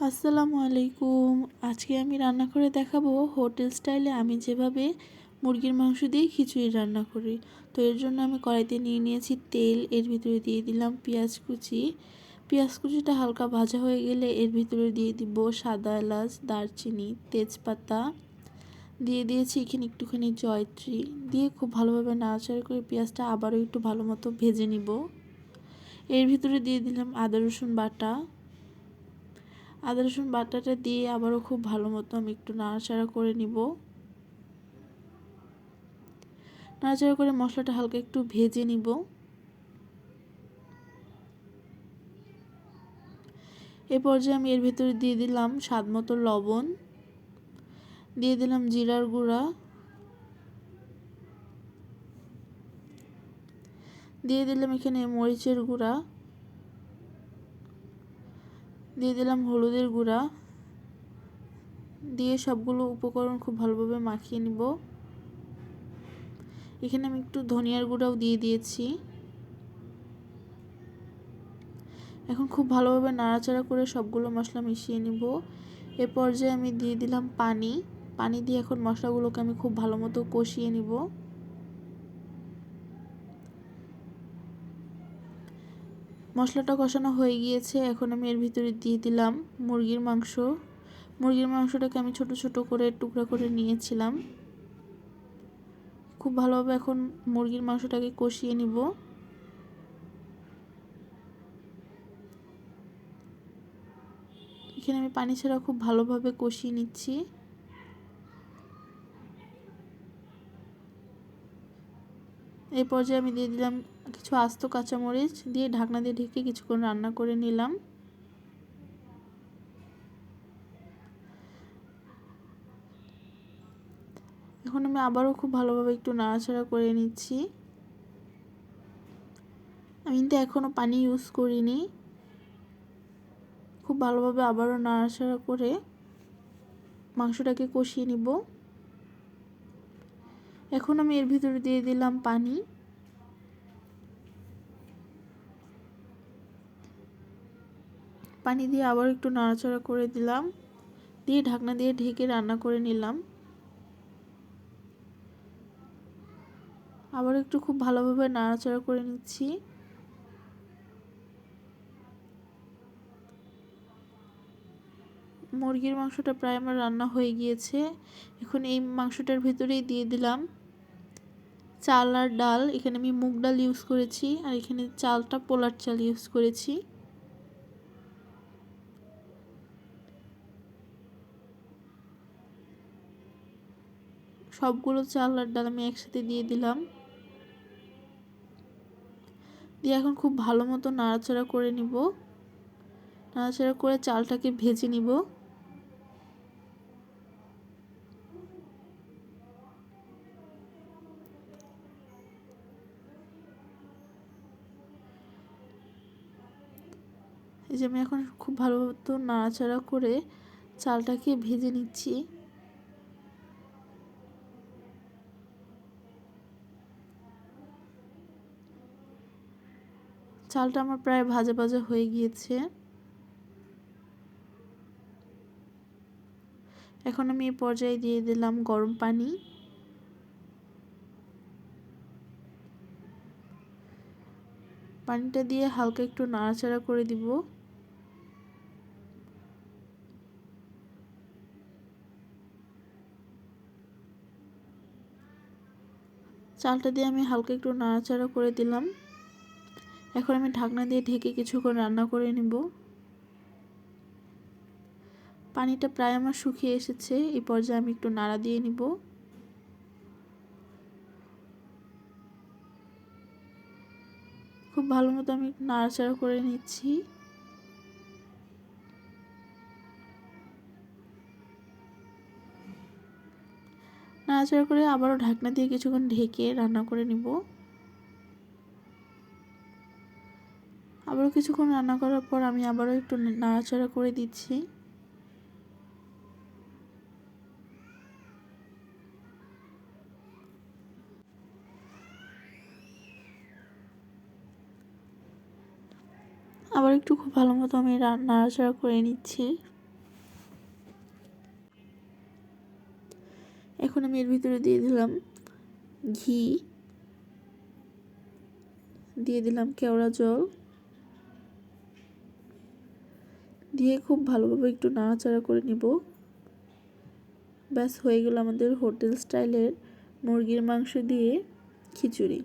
আসসালামু আলাইকুম। আজকে আমি রান্না করে দেখাবো হোটেল স্টাইলে আমি যেভাবে মুরগির মাংস দিয়ে খিচুড়ি রান্না করি। তো এর জন্য আমি কড়াইতে নিয়ে নিয়েছি তেল, এর ভিতরে দিয়ে দিলাম পেঁয়াজ কুচি। পেঁয়াজ কুচিটা হালকা ভাজা হয়ে গেলে এর ভিতরে দিয়ে দিব সাদা এলাচ, দারচিনি, তেজপাতা। দিয়ে দিয়েছি এখানে একটুখানি জয়ত্রী। দিয়ে খুব ভালোভাবে নাড়াচাড়া করে পেঁয়াজটা আবারও একটু ভালো মতো ভেজে নিব। এর ভিতরে দিয়ে দিলাম আদা রসুন বাটা। আদা, রসুন বাটাটা দিয়ে আবারও খুব ভালো মতো আমি একটু নাড়াচাড়া করে নিব। নাড়াচাড়া করে মশলাটা হালকা একটু ভেজে নিব। এ পর্যায়ে আমি এর ভিতরে দিয়ে দিলাম স্বাদ মতো লবণ, দিয়ে দিলাম জিরার গুঁড়া, দিয়ে দিলাম এখানে মরিচের গুঁড়া। দিয়ে দিলাম হলুদের গুঁড়া। দিয়ে সবগুলো উপকরণ খুব ভালোভাবে মাখিয়ে নিব। এখানে আমি একটু ধনিয়ার গুঁড়াও দিয়ে দিয়েছি। এখন খুব ভালোভাবে নাড়াচাড়া করে সবগুলো মশলা মিশিয়ে নিব। এ পর্যায়ে আমি দিয়ে দিলাম পানি। পানি দিয়ে এখন মশলাগুলোকে আমি খুব ভালো মতো কষিয়ে নিব। মশলাটা কষানো হয়ে গিয়েছে, এখন আমি এর ভিতরে দিয়ে দিলাম মুরগির মাংস। মুরগির মাংসটাকে আমি ছোট ছোট করে টুকরা করে নিয়েছিলাম। খুব ভালোভাবে এখন মুরগির মাংসটাকে কষিয়ে নিব। এখানে আমি পানি ছাড়া খুব ভালোভাবে কষিয়ে নিচ্ছি। এই পর্যায়ে আমি দিয়ে দিলাম কিছু আস্ত কাঁচামরিচ, দিয়ে ঢাকনা দিয়ে ঢেকে কিছুক্ষণ রান্না করে নিলাম। এখন আমি আবারও খুব ভালোভাবে একটু নাড়াচাড়া করে নিচ্ছি। আমি কিন্তু এখনও পানি ইউজ করিনি। খুব ভালোভাবে আবারও নাড়াচাড়া করে মাংসটাকে কষিয়ে নিব। এখন আমি এর ভিতরে দিয়ে দিলাম পানি। পানি দিয়ে আবার একটু নাড়াচাড়া করে দিলাম। দিয়ে ঢাকনা দিয়ে ঢেকে রান্না করে নিলাম। আবার একটু খুব ভালোভাবে নাড়াচাড়া করে নিচ্ছি। মুরগির মাংসটা প্রায় আমার রান্না হয়ে গিয়েছে। এখন এই মাংসটার ভেতরেই দিয়ে দিলাম। চাল আর ডাল, এখানে আমি মুগ ডাল ইউজ করেছি, আর এখানে চালটা পোলার চাল ইউজ করেছি। সবগুলো চাল আর ডাল আমি একসাথে দিয়ে দিলাম। দিয়ে এখন খুব ভালো মতো নাড়াচাড়া করে নিব। নাড়াচাড়া করে চালটাকে ভেজে নিব। এই যে আমি এখন খুব ভালো মতো নাড়াচাড়া করে চালটাকে ভেজে নিচ্ছি। চালটা আমার প্রায় ভাজা ভাজা হয়ে গিয়েছে। এখন আমি এই পর্যায়ে দিয়ে দিলাম গরম পানি। পানিটা দিয়ে হালকা একটু নাড়াচাড়া করে দিব। চালটা দিয়ে আমি হালকা একটু নাড়াচাড়া করে দিলাম। এখন আমি ঢাকনা দিয়ে ঢেকে কিছুক্ষণ রান্না করে নিব। পানিটা প্রায় আমার শুকিয়ে এসেছে, এই পর্যায়ে আমি একটু নাড়া দিয়ে নিব। খুব ভালো মতো আমি নাড়াচাড়া করে নিচ্ছি। নাড়াচাড়া করে আবারও ঢাকনা দিয়ে কিছুক্ষণ ঢেকে রান্না করে নিব। আবারও কিছুক্ষণ রান্না করার পর আমি আবারও একটু নাড়াচাড়া করে দিচ্ছি। আবার একটু খুব ভালো মতো আমি নাড়াচাড়া করে নিচ্ছি। এখন আমি এর ভিতরে দিয়ে দিলাম ঘি, দিয়ে দিলাম কেওড়া জল। দিয়ে খুব ভালোভাবে একটু নাড়াচাড়া করে নিব। ব্যাস হয়ে গেল আমাদের হোটেল স্টাইলের মুরগির মাংস দিয়ে খিচুড়ি।